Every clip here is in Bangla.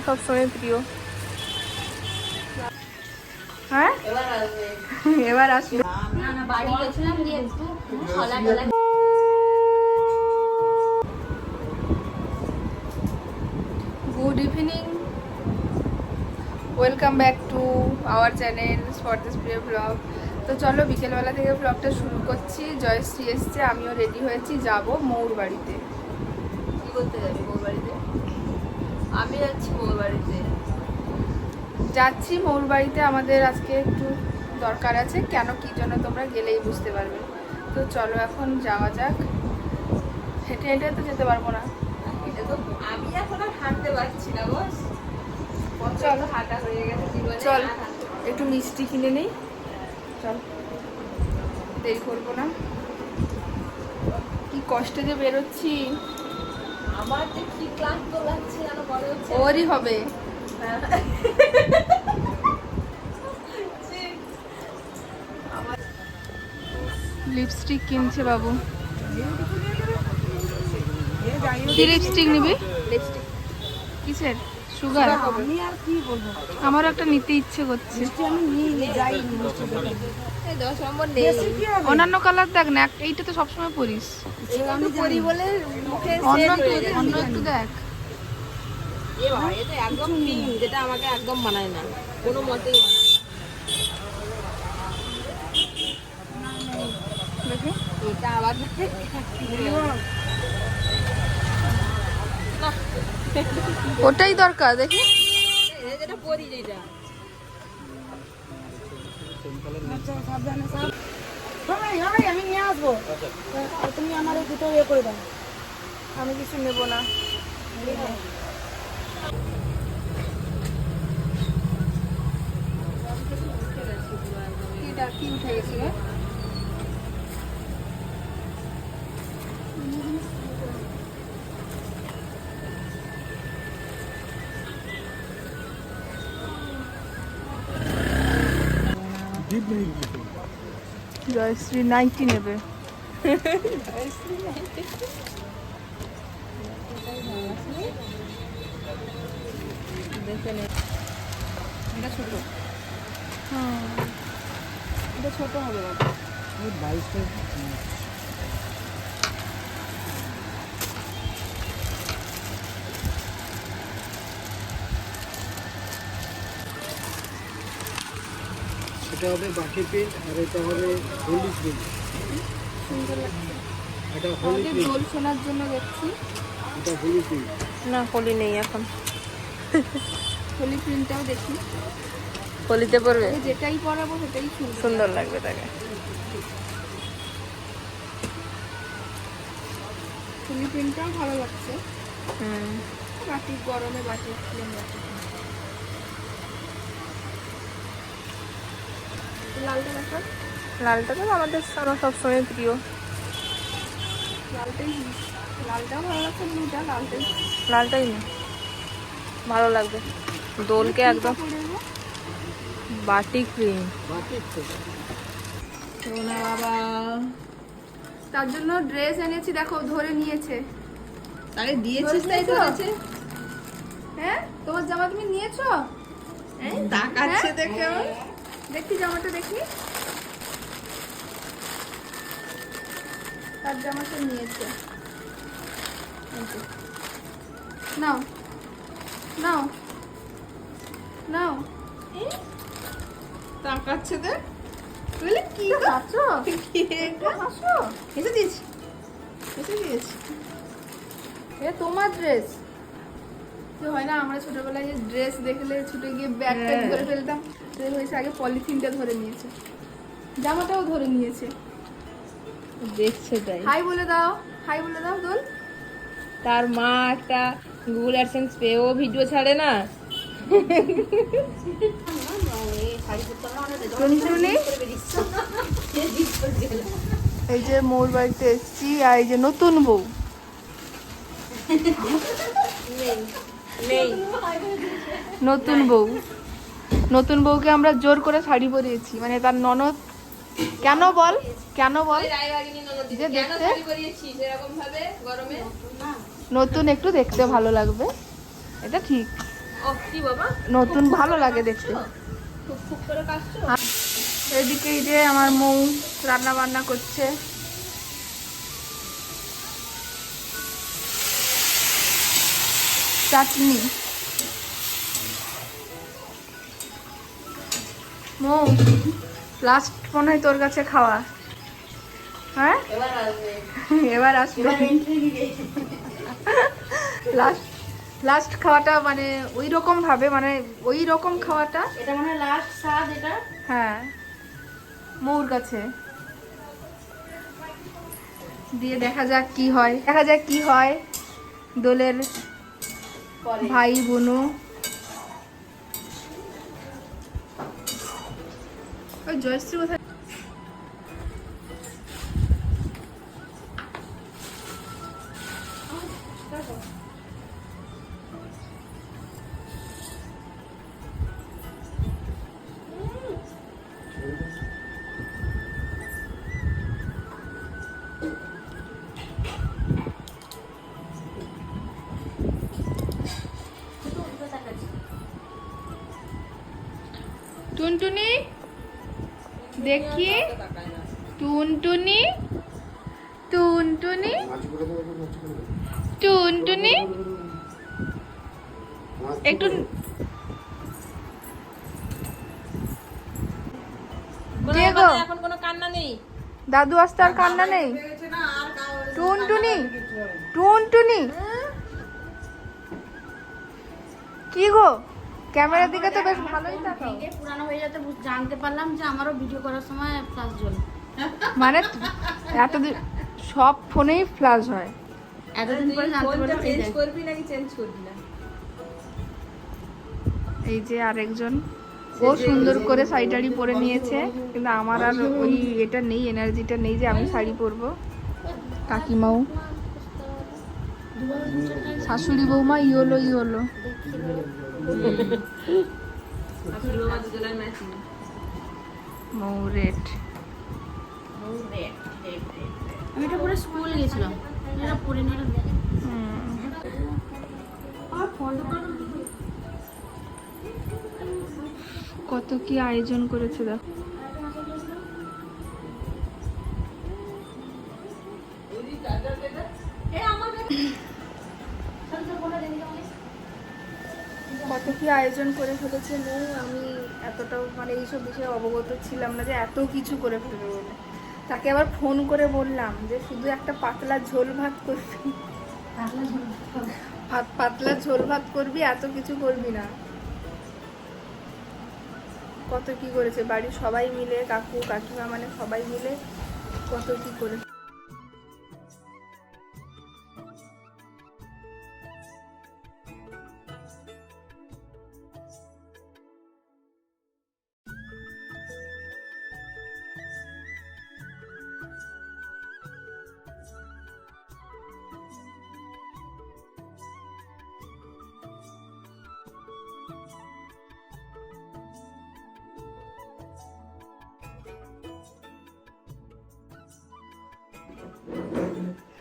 আমার সবসময় প্রিয় হ্যাঁ এবার আসবে এবার আসবে না না বাড়ি গেছিলাম দিয়ে একটু good evening welcome back to our channel স্পর্দেশ প্রিয় ব্লগ তো চলো বিকেলবেলা থেকে ব্লগটা শুরু করছি। জয়শ্রী এসছে আমিও রেডি হয়েছি যাব মৌর বাড়িতে। কি করতে যাবি মৌর বাড়িতে? আমি যাচ্ছি বউর বাড়িতে। যাচ্ছি মৌর বাড়িতে আমাদের আজকে একটু দরকার আছে। কেন কি জন্য তোমরা গেলেই বুঝতে পারবে। তো চলো এখন যাওয়া যাক। হেঁটে হেঁটে তো যেতে পারব না। আমি এখন আর হাঁটতে পারছি না বস। চলো। হাঁটা হয়ে গেছে চল একটু মিষ্টি কিনে নেই। চল দেরি করব না। কি কষ্টে যে বেরোচ্ছি। আমার যে কি ক্লান্ত লাগছে যেন মনে হচ্ছে ওরই হবে। লিপস্টিক কিনছে বাবু। কি লিপস্টিক নিবি? লিপস্টিক। কিসের? সুগার? আমি আর কি বলব? আমার একটা নিতে ইচ্ছে করছে। আমি নিয়ে যাই অন্যান্য কালার দেখ না এইটা তো সবসময় পরিস। আমি করি বলে মুখে অন্য একটু গেছে। অন্য একটু দেখ। এটা একদম পিঙ্ক যেটা আমাকে একদম মানায় না। কোনো মতেই মানায় এটা আবার ওটাই দরকার দেখি। এই পরি যেটা। আমি নিয়ে আসব। আর তুমি আমার এই দুটো ইয়ে করে দাও। আমি কিছু নেব না। কি উঠে গেছে জয়শ্রী নাইনটি নেবে। এটা ছোট। হ্যাঁ এটা ছোট হবে বাবা। এটা হবে বাটি প্রিন্ট আর এটা হবে হোলি প্রিন্ট সুন্দর লাগছে। এটা প্রিন্ট দোল শোনার জন্য দেখছি। এটা হোলি প্রিন্ট না হোলি নেই এখন। হোলি প্রিন্টটাও দেখি। হোলিতে পড়বে যেটাই পরাবো সেটাই সুন্দর সুন্দর লাগবে তাকে। হোলি প্রিন্টটাও ভালো লাগছে। হুম। বাটি গরমে বাটি প্লেন বাটি লালটা দেখো? লালটা তো আমাদের আমার সবসময় প্রিয়। লালটাই লালটাও ভালো লাগছে ব্লুটা লালটাই। লালটাই নেই। ভালো লাগবে। দোলকে একদম বাটি ক্রিম তো সোনা বাবা। তার জন্য ড্রেস এনেছি দেখো ধরে নিয়েছে। তাকে দিয়েছিস তাই তো? আছে হ্যাঁ? তোমার জামা তুমি নিয়েছো? তাকাচ্ছে হ্যাঁ? দেখে আমার। দেখি জামাটা দেখি। তার জামাটা নিয়েছে। নাও। নাও। নাও। তাকাচ্ছে দেখ। বলে কি? হাসো? হাসো এসে দিয়েছি। এসে দিয়েছি। এ তোমার ড্রেস হয় না আমরা ছোটবেলায় যে ড্রেস দেখলে ছুটে গিয়ে ব্যাগটা। ধরে ফেলতাম তো হয়েছে আগে পলিথিনটা ধরে নিয়েছে। জামাটাও ধরে নিয়েছে। দেখছে তাই। হাই বলে দাও হাই বলে দাও দোল। তার মা একটা গুগল অ্যাডসেন্স পেয়েও ভিডিও ছাড়ে না। এই যে মোর বাড়িতে এসেছি আর এই যে নতুন বউ। নেই। নতুন বউ। নতুন বউকে আমরা জোর করে শাড়ি পরিয়েছি। মানে তার ননদ কেন বল? কেন বল? যে দেখতে সেরকম ভাবে গরমে? নতুন একটু দেখতে ভালো লাগবে। এটা ঠিক। নতুন ভালো লাগে দেখতে। খুব খুব এদিকে এই যে আমার মৌ রান্না বান্না করছে। চাটনি। মৌ লাস্ট মনে হয় তোর কাছে খাওয়া। হ্যাঁ? এবার আসবে। লাস্ট লাস্ট খাওয়াটা মানে ওই রকম ভাবে মানে ওই রকম খাওয়াটা। এটা মানে লাস্ট স্বাদ এটা? হ্যাঁ। মৌর কাছে। দিয়ে দেখা যাক কি হয়। দেখা যাক কি হয় দোলের ভাই বোনও। জয়শ্রী কোথায়? টুনটুনি? দেখি। টুনটুনি? টুনটুনি? টুনটুনি? একটু এখন কোনো কান্না নেই। দাদু আসতে আর কান্না নেই? টুনটুনি? টুনটুনি? কি গো? ক্যামেরার দিকে তো বেশ ভালোই তাকাও। পুরানো হয়ে যেতে জানতে পারলাম যে আমারও ভিডিও করার সময় ফ্লাশ জ্বলে মানে এতদিন সব ফোনেই ফ্লাশ হয়। এতদিন পরে জানতে পারলাম চেঞ্জ। করবি নাকি চেঞ্জ করবি না? এই যে আরেকজন ও সুন্দর করে শাড়ি পরে নিয়েছে কিন্তু আমার আর ওই এটা নেই এনার্জিটা নেই যে আমি শাড়ি পরবো। কাকিমাও। শাশুড়ি বৌমা ইয়োলো ইয়োলো। মৌরেট। আমি এটা পরে স্কুল গেছিলাম। এটা পরে নিয়ে কত কি আয়োজন করেছে দেখো। কত কি আয়োজন করে ফেলেছে? আমি এতটাও মানে এইসব বিষয়ে অবগত ছিলাম না যে এত কিছু করে ফেলবে বলে। তাকে আবার ফোন করে বললাম যে শুধু একটা পাতলা ঝোল ভাত করবি। ভাত পাতলা ঝোল ভাত করবি এত কিছু করবি না। কত কি করেছে? বাড়ির সবাই মিলে কাকু কাকিমা মানে সবাই মিলে কত কি করে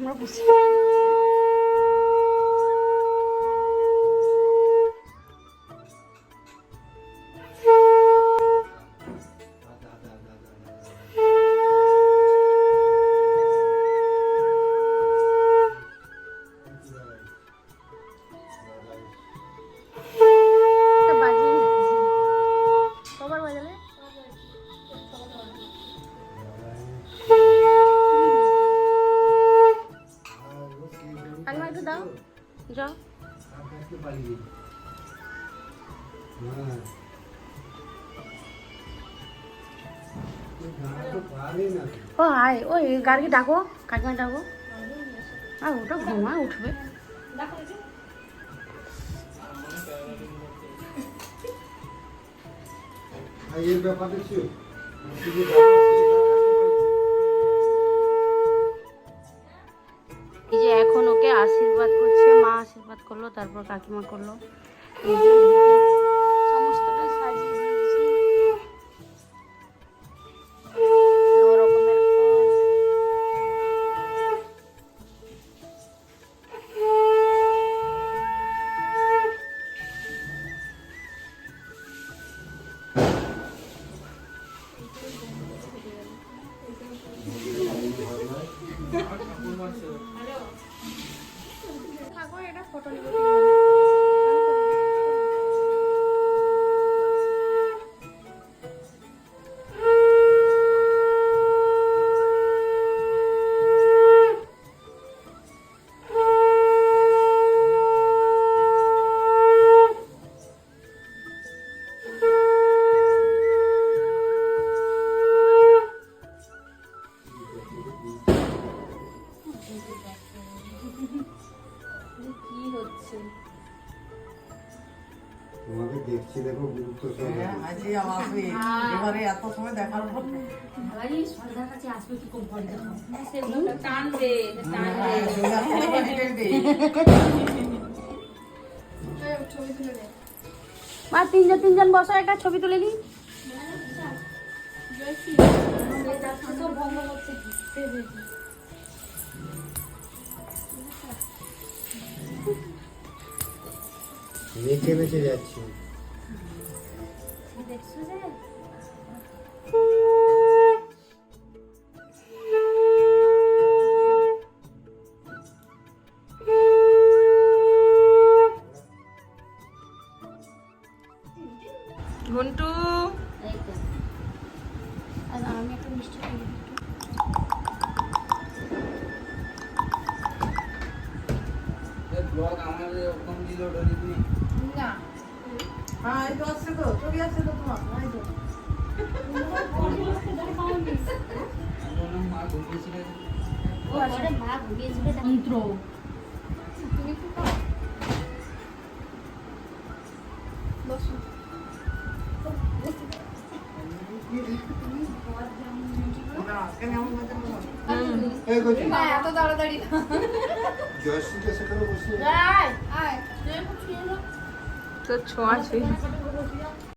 আমরা বুঝছি কবার ও হাই ওই গাড়ি ডাকো। কাকিমা ডাকো। আর ওটা ঘুমা উঠবে। এর ব্যাপার তারপর কাকিমা করল। এই যে তোমাকে দেখছি দেখো গুরুত্ব সহকারে। আজকে আমার এবারে এত সময় দেখার পর মা তিনজন তিনজন বসো একটা ছবি তুলে নেচে যাচ্ছি বেঁচে যে ঘন্টু। আর আমি একটা মিষ্টি ব্লগ আমাদের ওরকম দিল ডরিনি না হ্যাঁ এই তো আসছে তো ছবি আসছে তো তোমার এই তো বললাম মা ঘুমিয়েছিলেন ওরে মা ঘুমিয়েছিল যন্ত্র তুমি কি খাও বসো না আজকে এমন হয়েছে না। এই কচি না এত তাড়াতাড়ি না জয়শ্রীকে সেখানে বসিয়ে আয় তো ছোঁয়াছুঁই